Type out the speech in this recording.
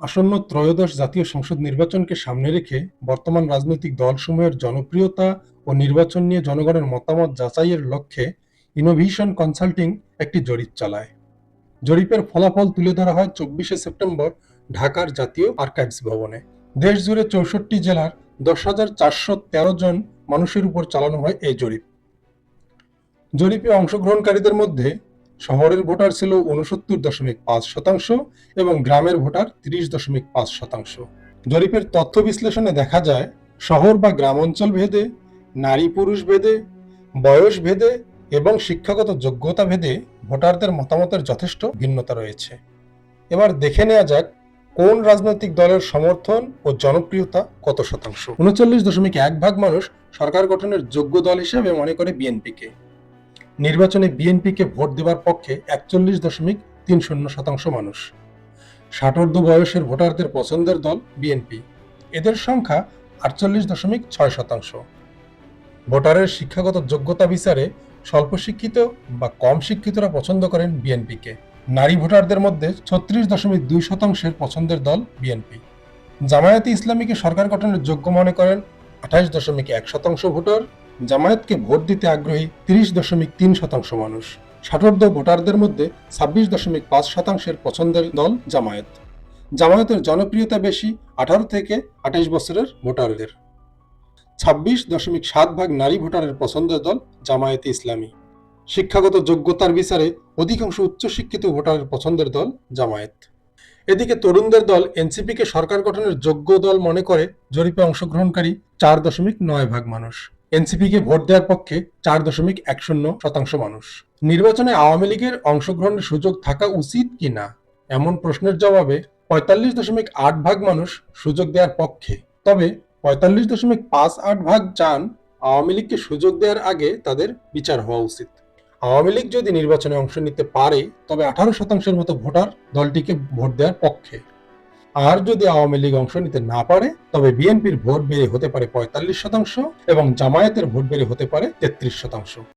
আসন্ন ত্রয়োদশ জাতীয় সংসদ নির্বাচনকে সামনে রেখে বর্তমান রাজনৈতিক দলসমূহের জনপ্রিয়তা ও নির্বাচন নিয়ে জনগণের মতামত যাচাইয়ের লক্ষ্যে ইনোভেশন কনসাল্টিং একটি জরিপ চালায়। জরিপের ফলাফল তুলে ধরা হয় চব্বিশে সেপ্টেম্বর ঢাকার জাতীয় আর্কাইভস ভবনে। দেশ জুড়ে চৌষট্টি জেলার দশ হাজার চারশো তেরো জন মানুষের উপর চালানো হয় এই জরিপ। জরিপে অংশগ্রহণকারীদের মধ্যে শহরের ভোটার ছিল উনসত্তর দশমিক পাঁচ শতাংশ এবং গ্রামের ভোটার তিরিশ দশমিক পাঁচ শতাংশ। জরিপের তথ্য বিশ্লেষণে দেখা যায়, শহর বা গ্রাম অঞ্চল ভেদে, নারী পুরুষ ভেদে, বয়স ভেদে এবং শিক্ষাগত যোগ্যতা ভেদে ভোটারদের মতামতের যথেষ্ট ভিন্নতা রয়েছে। এবার দেখে নেওয়া যাক, কোন রাজনৈতিক দলের সমর্থন ও জনপ্রিয়তা কত শতাংশ? উনচল্লিশ দশমিক এক ভাগ মানুষ সরকার গঠনের যোগ্য দল হিসেবে মনে করে বিএনপিকে। নির্বাচনে বিএনপিকে ভোট দেওয়ার পক্ষে একচল্লিশ দশমিক তিন শূন্য শতাংশ মানুষ। ষাটোর্ধ বয়সের ভোটারদের পছন্দের দল বিএনপি। এদের সংখ্যা আটচল্লিশ দশমিক ছয় শতাংশ। ভোটারের শিক্ষাগত যোগ্যতা বিচারে স্বল্প শিক্ষিত বা কম শিক্ষিতরা পছন্দ করেন বিএনপিকে। নারী ভোটারদের মধ্যে ছত্রিশ দশমিক দুই শতাংশের পছন্দের দল বিএনপি। জামায়াতে ইসলামীকে সরকার গঠনের যোগ্য মনে করেন আঠাশ দশমিক এক শতাংশ ভোটার জামায়াতকে ভোট দিতে আগ্রহী তিরিশ দশমিক তিন শতাংশ মানুষ। ষাটোর্ধ ভোটারদের মধ্যে ছাব্বিশ দশমিক পাঁচ শতাংশের পছন্দের দল জামায়াত। জামায়াতের জনপ্রিয়তা বেশি আঠারো থেকে আঠাশ বছরের ভোটারদের। ছাব্বিশ দশমিক সাত ভাগ নারী ভোটারের পছন্দের দল জামায়াতে ইসলামী। শিক্ষাগত যোগ্যতার বিচারে অধিকাংশ উচ্চশিক্ষিত ভোটারের পছন্দের দল জামায়াত। এদিকে তরুণদের দল এনসিপিকে সরকার গঠনের যোগ্য দল মনে করে, জরিপে অংশগ্রহণকারী চার দশমিক নয় ভাগ মানুষ। এনসিপিকে ভোট দেওয়ার পক্ষে চার দশমিক এক শূন্য শতাংশ মানুষ। নির্বাচনে আওয়ামী লীগের অংশগ্রহণের সুযোগ থাকা উচিত কি না এমন প্রশ্নের জবাবে পঁয়তাল্লিশ দশমিক আট ভাগ মানুষ সুযোগ দেওয়ার পক্ষে। তবে পঁয়তাল্লিশ দশমিক পাঁচ আট ভাগ চান আওয়ামী লীগকে সুযোগ দেওয়ার আগে তাদের বিচার হওয়া উচিত। আওয়ামী লীগ যদি নির্বাচনে অংশ নিতে পারে, তবে আঠারো শতাংশের মতো ভোটার দলটিকে ভোট দেওয়ার পক্ষে। আর যদি আওয়ামী লীগ অংশ নিতে না পারে, তবে বিএনপির ভোট বেড়ে হতে পারে পঁয়তাল্লিশ শতাংশ এবং জামায়াতের ভোট বেড়ে হতে পারে তেত্রিশ শতাংশ।